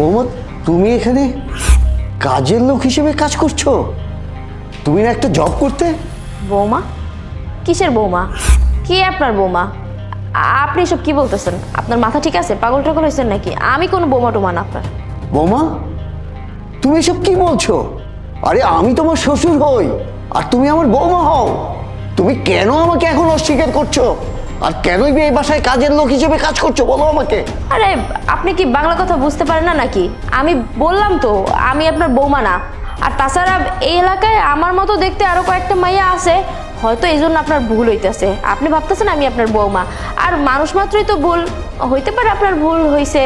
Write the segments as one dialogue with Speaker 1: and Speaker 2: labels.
Speaker 1: বৌমা তুমি এখানে কাজের লোক হিসেবে কাজ করছ? তুমি না একটা জব করতে?
Speaker 2: বৌমা? কিসের বৌমা? কে আপনার বৌমা? আপনি সব কি বলতেছেন? আপনার মাথা ঠিক আছে? পাগল টাগল হয়েছেন নাকি? আমি কোনো বৌমা টোমা না আপনার।
Speaker 1: বৌমা তুমি এসব কি বলছো? আরে আমি তোমার শ্বশুর হই আর তুমি আমার বৌমা হও। তুমি কেন আমাকে এখন অস্বীকার করছ? আর কেনই এই বাসায় কাজের লোক হিসেবে কাজ করছ? বলো আমাকে।
Speaker 2: আরে আপনি কি বাংলা কথা বুঝতে পারেন না নাকি? আমি বললাম তো আমি আপনার বৌমা না। আর তাছাড়া এই এলাকায় আমার মতো দেখতে আরও কয়েকটা মাইয়া আছে হয়তো এই জন্য আপনার ভুল হইতেছে। আপনি ভাবতেছেন আমি আপনার বৌমা। আর মানুষ মাত্রই তো ভুল হইতে পারে আপনার ভুল হয়েছে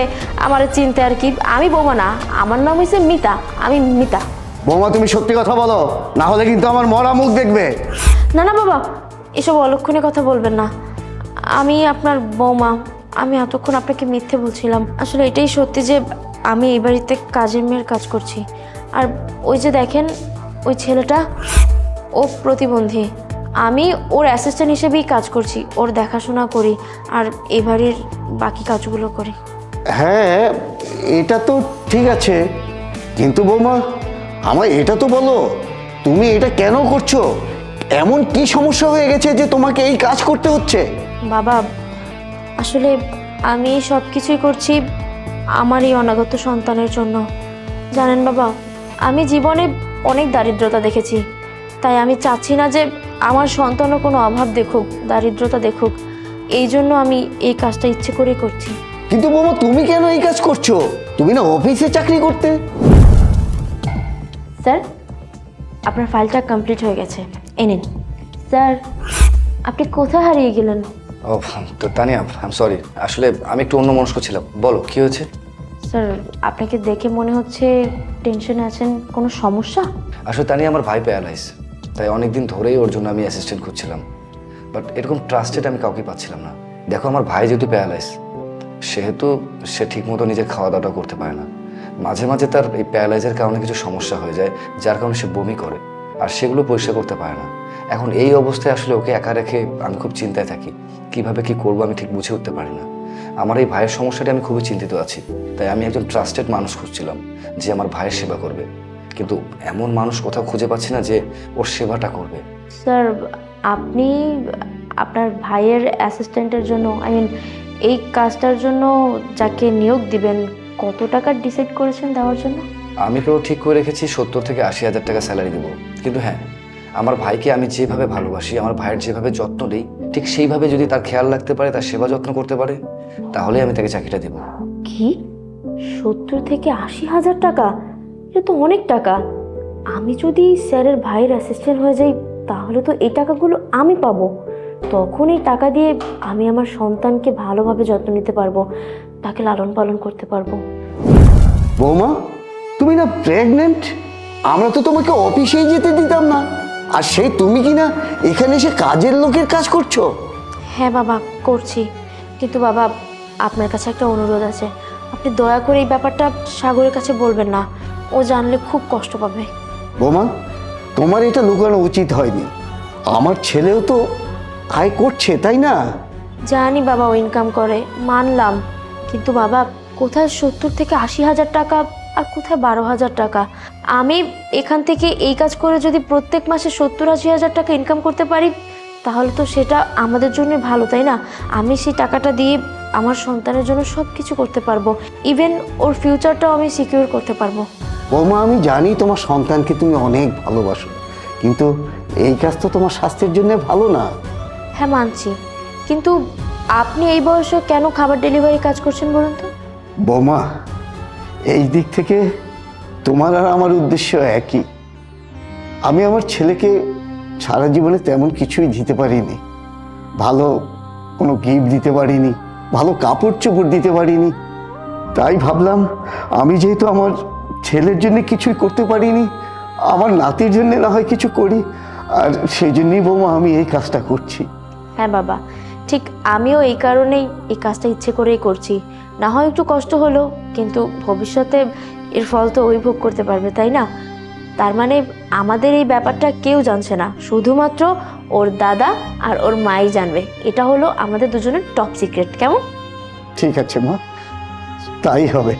Speaker 2: আমার চিন্তা আর কি। আমি বৌমা না আমার নাম হয়েছে মিতা আমি মিতা।
Speaker 1: বৌমা তুমি সত্যি কথা বলো না হলে কিন্তু আমার মরা মুখ দেখবে।
Speaker 2: না না বাবা এসব অলক্ষণে কথা বলবেন না। আমি আপনার বৌমা। আমি এতক্ষণ আপনাকে মিথ্যে বলছিলাম। আসলে এটাই সত্যি যে আমি এই বাড়িতে কাজের মেয়ের কাজ করছি। আর ওই যে দেখেন, ওই ছেলেটা, ও প্রতিবন্ধী। আমি ওর অ্যাসিস্ট্যান্ট হিসেবেই কাজ করছি, ওর দেখাশোনা করি, আর এই বাড়ির বাকি কাজগুলো করি।
Speaker 1: হ্যাঁ এটা তো ঠিক আছে। কিন্তু বৌমা আমার এটা তো বলো, তুমি এটা কেন করছ? এমন কি সমস্যা হয়ে গেছে যে তোমাকে এই কাজ করতে হচ্ছে?
Speaker 2: বাবা আসলে আমি সব কিছুই করছি আমার এই অনাগত সন্তানের জন্য। জানেন বাবা আমি জীবনে অনেক দারিদ্রতা দেখেছি। তাই আমি চাচ্ছি না যে আমার সন্তানও কোনো অভাব দেখুক দারিদ্রতা দেখুক। এই জন্য আমি এই কাজটা ইচ্ছে করেই করছি।
Speaker 1: কিন্তু বৌমা তুমি কেন এই কাজ করছ? তুমি না অফিসে চাকরি করতে।
Speaker 2: স্যার আপনার ফাইলটা কমপ্লিট হয়ে গেছে। এই নিন। স্যার আপনি কোথায় হারিয়ে গেলেন?
Speaker 3: ও তো তানিয়া আই সরি আসলে আমি একটু অন্য মনস্ক ছিলাম। বলো কি হয়েছে?
Speaker 2: স্যার আপনাকে দেখে মনে হচ্ছে টেনশনে আছেন? কোনো সমস্যা?
Speaker 3: আসলে তানিয়া আমার ভাই প্যারালাইজ তাই অনেক দিন ধরেই ওর জন্য আমি অ্যাসিস্ট্যান্ট খুঁজছিলাম। বাট এরকম ট্রাস্টেড আমি কাউকে পাচ্ছিলাম না। দেখো আমার ভাই যেহেতু প্যারালাইজ সেহেতু সে ঠিকমতো নিজের খাওয়া দাওয়াটা করতে পারে না। মাঝে মাঝে তার এই প্যারালাইজের কারণে কিছু সমস্যা হয়ে যায় যার কারণে সে বমি করে আর সেগুলো পরিষ্কার করতে পারে না। এখন এই অবস্থায় আসলে ওকে একা রেখে আমি খুব চিন্তায় থাকি। কীভাবে কি করব আমি ঠিক বুঝে উঠতে পারি না। আমার এই ভাইয়ের সমস্যাটি আমি খুবই চিন্তিত আছি। তাই আমি একজন ট্রাস্টেড মানুষ খুঁজছিলাম যে আমার ভাইয়ের সেবা করবে। কিন্তু এমন মানুষ কোথাও খুঁজে পাচ্ছি না যে ওর সেবাটা করবে।
Speaker 2: স্যার আপনি আপনার ভাইয়ের অ্যাসিস্ট্যান্টের জন্য আই মিন এই কাজটার জন্য যাকে নিয়োগ দিবেন কত টাকা ডিসাইড করেছেন দেওয়ার জন্য?
Speaker 3: আমি তো ঠিক করে রেখেছি সত্তর থেকে আশি হাজার টাকা স্যালারি দেবো। কিন্তু হ্যাঁ আমার ভাইকে আমি যেভাবে ভালোবাসি আমার ভাইয়ের যেভাবে যত্ন নিই ঠিক সেইভাবে যদি তার খেয়াল রাখতে পারে তার সেবা যত্ন করতে পারে তাহলে আমি তাকে চাকরিটা দেবো।
Speaker 2: কি? সত্তর থেকে আশি হাজার টাকা? এটা তো অনেক টাকা। আমি যদি স্যারের ভাইয়ের অ্যাসিস্ট্যান্ট হয়ে যাই তাহলে তো এই টাকাগুলো আমি পাবো। তখন এই টাকা দিয়ে আমি আমার সন্তানকে ভালোভাবে যত্ন নিতে পারব তাকে লালন পালন করতে পারব।
Speaker 1: বৌমা তুমি না প্রেগনেন্ট আমরা তো তোমাকে অফিসেই যেতে দিতাম না। আর সেই তুমি কি না এখানে এসে কাজের লোকের কাজ করছ?
Speaker 2: হ্যাঁ বাবা করছি। কিন্তু বাবা আপনার কাছে একটা অনুরোধ আছে। আপনি দয়া করে এই ব্যাপারটা সাগরের কাছে বলবেন না। ও জানলে খুব কষ্ট পাবে।
Speaker 1: বৌমা তোমার এটা লুকানো উচিত হয়নি। আমার ছেলেও তো আয় করছে তাই না?
Speaker 2: জানি বাবা ও ইনকাম করে মানলাম। কিন্তু বাবা কোথায় সত্তর থেকে আশি হাজার টাকা আর কোথায় বারো হাজার টাকা? আমি এখান থেকে এই কাজ করে যদি প্রত্যেক মাসে সত্তর আশি হাজার টাকা ইনকাম করতে পারি তাহলে তো সেটা আমাদের জন্য ভালো তাই না? আমি সেই টাকাটা দিয়ে আমার সন্তানের জন্য সব কিছু করতে পারব। ইভেন ওর ফিউচারটাও আমি সিকিউর করতে পারব।
Speaker 1: বৌমা আমি জানি তোমার সন্তানকে তুমি অনেক ভালোবাসো কিন্তু এই কাজ তো তোমার স্বাস্থ্যের জন্য ভালো না।
Speaker 2: হ্যাঁ মানছি। কিন্তু আপনি এই বয়সে কেন খাবার ডেলিভারি কাজ করছেন বলুন তো?
Speaker 1: বৌমা এই দিক থেকে তোমার আর আমার উদ্দেশ্য একই। আমি আমার ছেলেকে সারা জীবনে তেমন কিছুই দিতে পারিনি। ভালো কোনো গিফট দিতে পারিনি, ভালো কাপড় চোপড় দিতে পারিনি। তাই ভাবলাম, আমি যেহেতু আমার ছেলের জন্য কিছুই করতে পারিনি, আমার নাতির জন্য না হয় কিছু করি, আর সেই জন্যই বৌমা, আমি এই কাজটা করছি।
Speaker 2: হ্যাঁ বাবা, ঠিক আমিও এই কারণেই এই কাজটা ইচ্ছে করেই করছি। না হয় একটু কষ্ট হলো, কিন্তু ভবিষ্যতে এর ফল তো ওই ভোগ করতে পারবে, তাই না? তার মানে আমাদের এই ব্যাপারটা কেউ জানছে না, শুধুমাত্র ওর দাদা আর ওর মাই জানবে। এটা হলো আমাদের দুজনের টপ সিক্রেট কেমন?
Speaker 1: ঠিক আছে মা, তাই হবে।